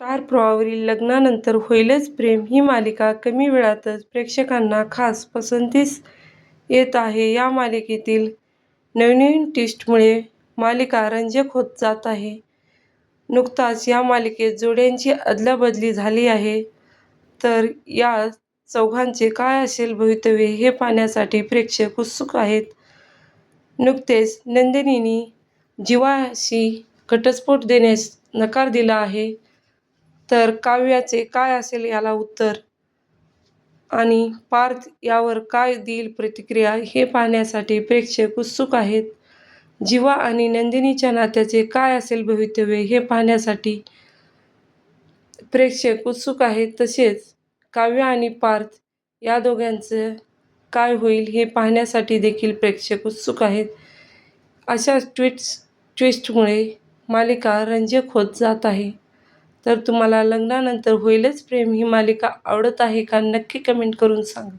Star प्रवाहावरील लग्नानंतर होईलच प्रेम ही मालिका कमी वेळातच प्रेक्षकांना खास पसंतीस येत आहे. या मालिकेतील नवनवीन ट्विस्टमुळे मालिका रंजक होत जात आहे. नुकताच या मालिकेत जोड्यांची अदलाबदली झाली आहे. तर या चौघांचे काय असेल भवितव्य हे पाहण्यासाठी प्रेक्षक उत्सुक आहेत. नुकतेच नंदिनीने जीवाशी घटस्फोट देण्यास नकार दिला आहे. तर काव्याचे काय असेल याला उत्तर आणि पार्थ यावर काय देईल प्रतिक्रिया हे पाहण्यासाठी प्रेक्षक उत्सुक आहेत. जीवा आणि नंदिनीच्या नात्याचे काय असेल भवितव्य हे पाहण्यासाठी प्रेक्षक उत्सुक आहेत. तसेच काव्य आणि पार्थ या दोघांचं काय होईल हे पाहण्यासाठी देखील प्रेक्षक उत्सुक आहेत. अशा ट्विट्स ट्विस्टमुळे मालिका रंजक होत जात आहे. तर तुम्हाला लग्नानंतर होईलच प्रेम ही मालिका आवडत आहे का? नक्की कमेंट करून सांगा.